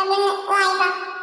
那么另外一个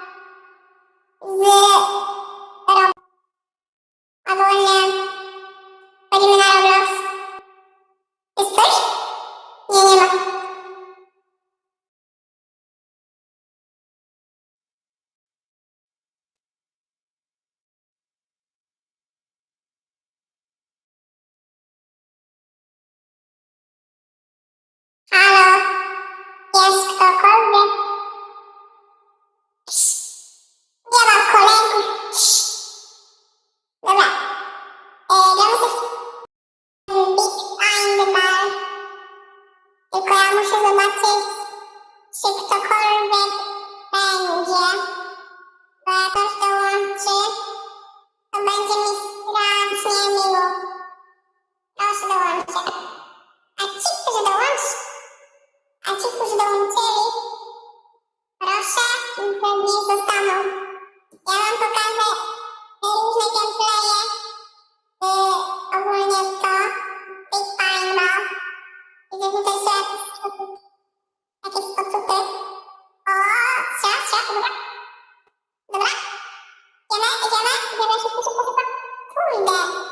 现在是四十八块八送一袋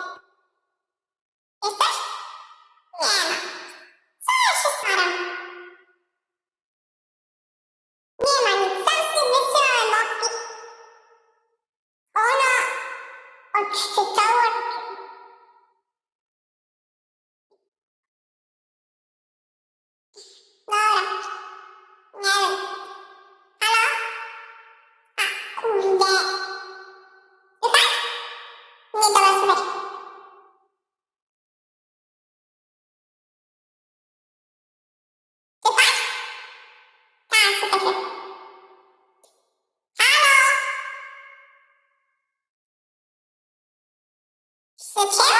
Zaczęło?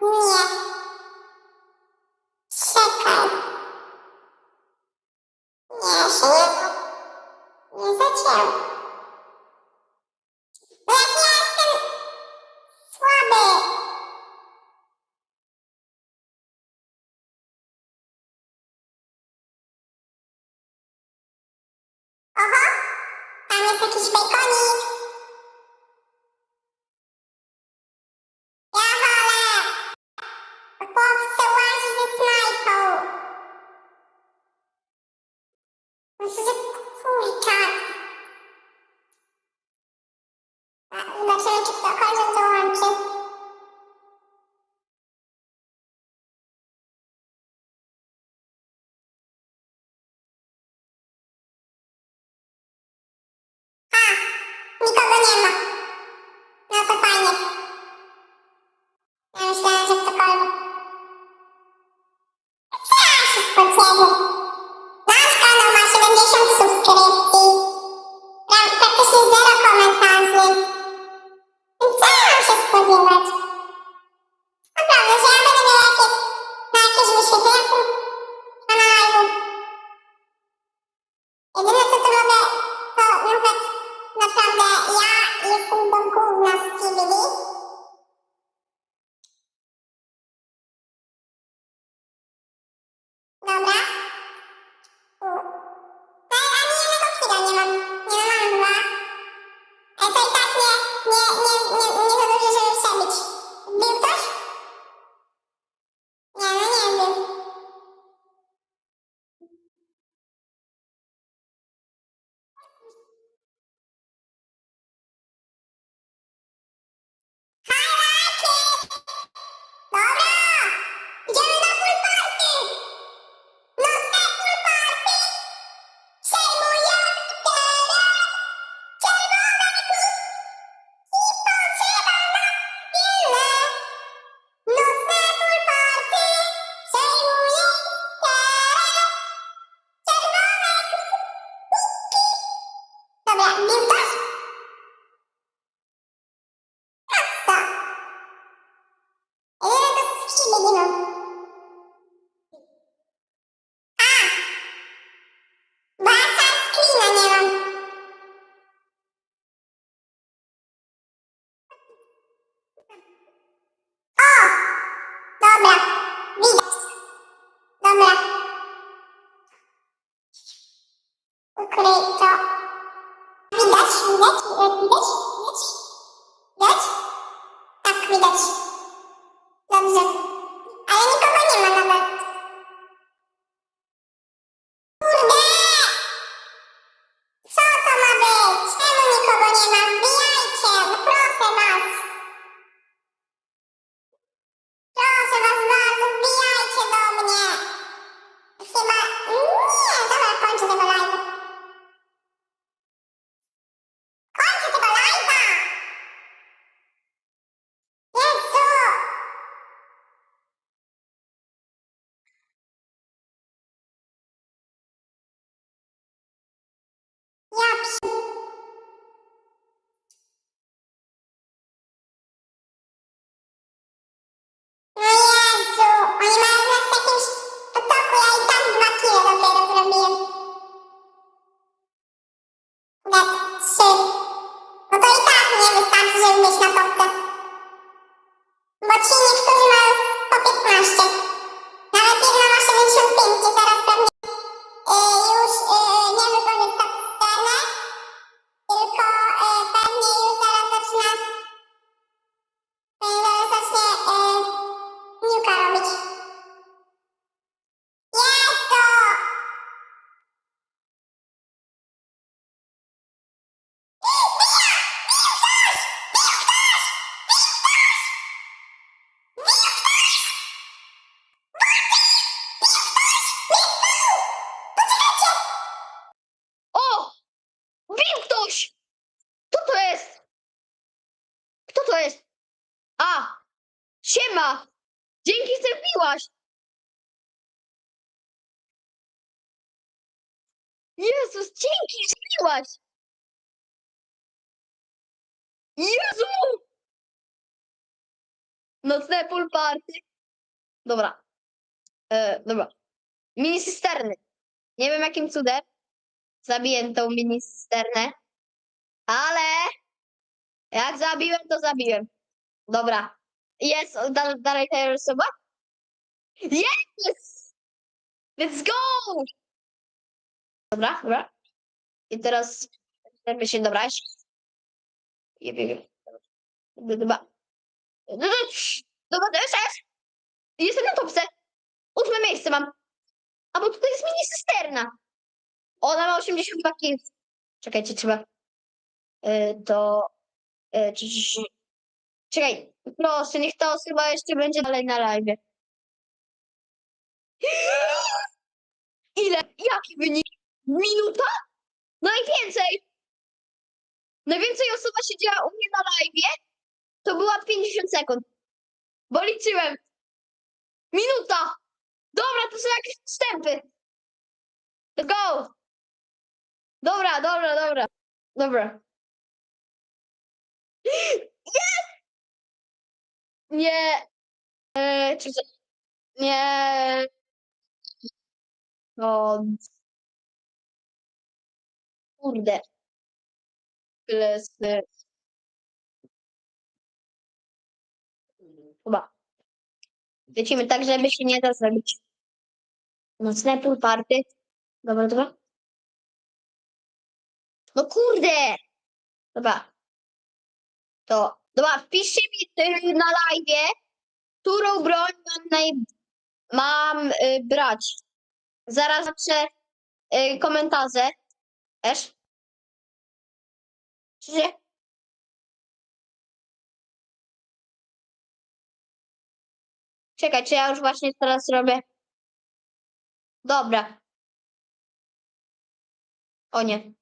Nie. Czekaj. Nie, się nie, nie zaczęło. Bo słaby. Oho, tam jest jakiś bejkonik. 你搞搞念吧 Cristo Jezus, dzięki, że wbiłaś! Jezu! Nocne pool party. Dobra. E, dobra. Mini cysterny. Nie wiem jakim cudem zabiję tą mini cysternę, ale jak zabiłem, to zabiłem. Dobra. Jest da, dalej ta osoba? Yes! Let's go! Dobra, dobra. I teraz żeby się dobra. Nie wiem. Dobra. Dobra, to jest. Jestem na topce. Ósme miejsce mam. A bo tutaj jest mini cysterna. Ona ma 82 kills. Czekajcie, trzeba. Yy, to. Czy, czy, czy. Czekaj, proszę, niech ta osoba jeszcze będzie dalej na live. Ile? Jaki wynik? Minuta? Najwięcej! Najwięcej osoba siedziała u mnie na live, to była 50 sekund. Bo liczyłem. Minuta! Dobra, to są jakieś wstępy. Let's go! Dobra, dobra, dobra. Dobra. Nie. E, czy, nie. O. Kurde. Klesy. Chyba. Lecimy tak, żeby się nie da zrobić. Nocne pool party. Dobra, dobra. No kurde! Dobra. To. Dobra, wpiszcie mi na live, którą broń mam, naj... mam y, brać. Zaraz napiszę y, komentarze. Też. Czy? Czekaj, czy ja już właśnie teraz robię? Dobra. O nie.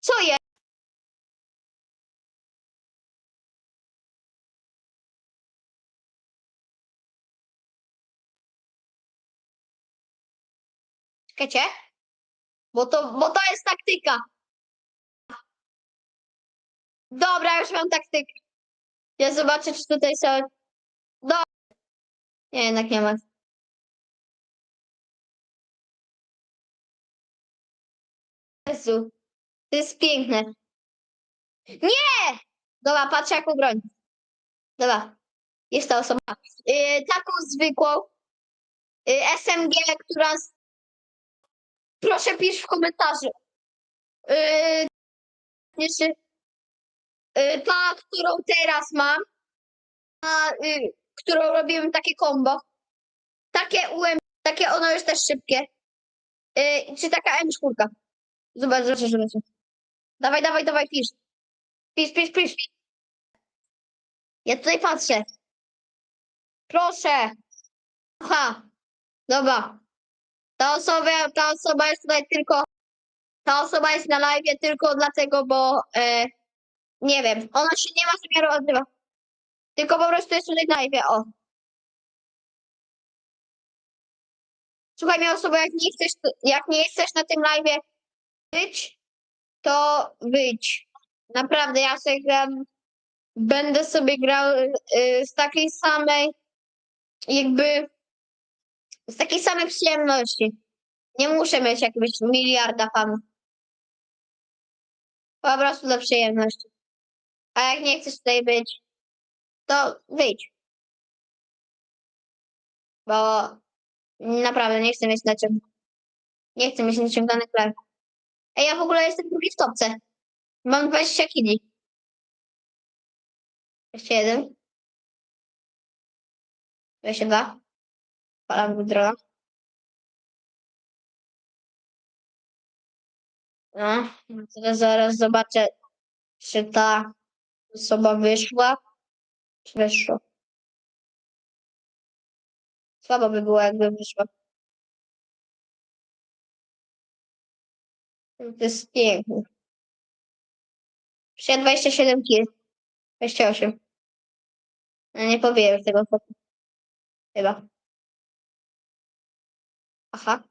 Co jest? Czekajcie. Bo to, bo to jest taktyka. Dobra, już mam taktykę. Ja zobaczę, czy tutaj są. Do... Nie, jednak nie ma. Jezu, to jest piękne. Nie! Dobra, patrzę jaką broń. Dobra, jest ta osoba. Yy, taką zwykłą. Yy, SMG, która... Proszę pisz w komentarzu. Yy, jeszcze... Yy, ta, którą teraz mam. Ta, yy, którą robiłem takie combo. Takie UM, takie ono jest też szybkie. Yy, czy taka M4. Zobacz, zobacz, zobacz. Dawaj, dawaj, dawaj, pisz. Pisz, pisz, pisz. Ja tutaj patrzę. Proszę. Aha. Dobra. Ta osoba, ta osoba jest tutaj tylko. Ta osoba jest na live tylko dlatego, bo e, nie wiem, ona się nie ma zamiaru odbywa. Tylko po prostu jest tutaj na live. O. Słuchaj mnie osoba, jak nie chcesz, jak nie chcesz na tym live być, to wyjdź. Naprawdę, ja sobie gram, będę sobie grał y, z takiej samej, jakby, z takiej samej przyjemności. Nie muszę mieć jakiegoś miliarda fanów. Po prostu dla przyjemności. A jak nie chcesz tutaj być, to wyjdź. Bo naprawdę nie chcę mieć naciąg... Nie chcę mieć naciąganych live. Ej, ja w ogóle jestem drugi w topce. Mam 20 kili. Jeszcze jeden. 22. Do drona. No, teraz zaraz zobaczę, czy ta osoba wyszła, czy wyszła. Słabo by było, jakby wyszła. To jest piękne. Jeszcze 27 kil. 28. No nie powiem tego. Chyba. Aha.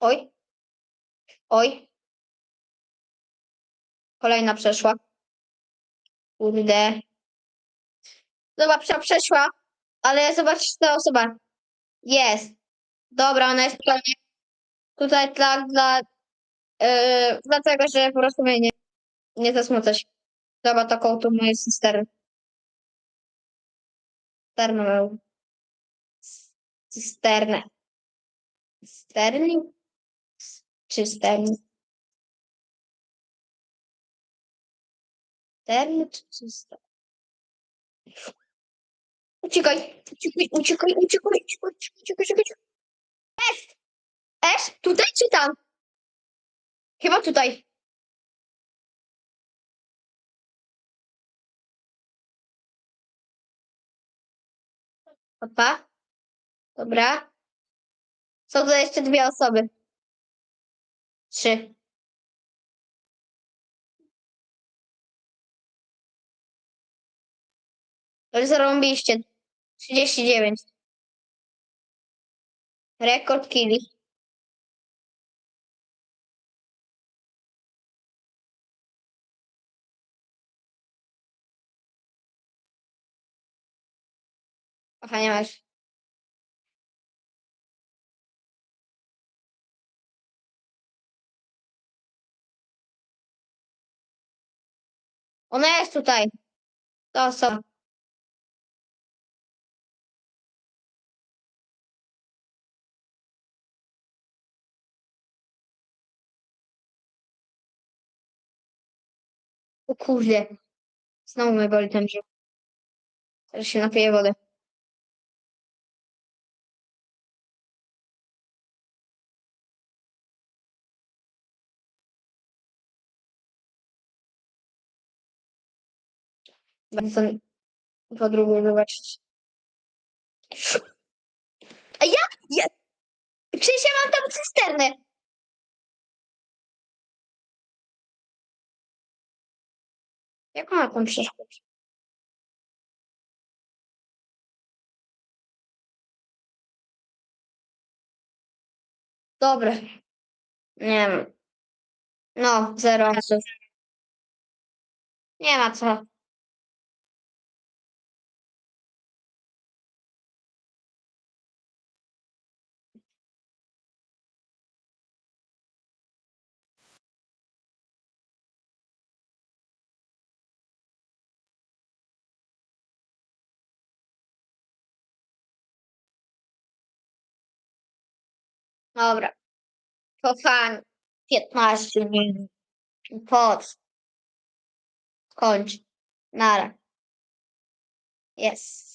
Oj. Oj. Kolejna przeszła. Kurde. Zobacz, ta przeszła. Ale zobacz ta osoba. Jest. Dobra, ona jest tutaj. Tutaj dla, dla yy, dlatego, że po nie zasmucać. Dobra, taką tu moje cysterny. Cysternę. Cysternę. Sterling? Czy sterling? Sterling czy czysto? Uciekaj, uciekaj, uciekaj, uciekaj, uciekaj, uciekaj, uciekaj. Jest! Jest? Tutaj czy tam? Chyba tutaj. Opa. Dobra. Są tu jeszcze dwie osoby. Trzy. To zarąbiście. 39. Rekord killi. Aha, nie. Ona jest tutaj. To osoba. O kurde. Znowu mnie boli ten brzuch. Teraz się napiję wody. Będę po drugie zobaczyć. A ja? ja? Przecież ja mam tam cysternę. Jak ma tam przeszkodzić? Dobre. Nie wiem. No, zero. Nie ma co. Dobra. Kochani, 15 minut. Poc. Skończ. Nara. Jest.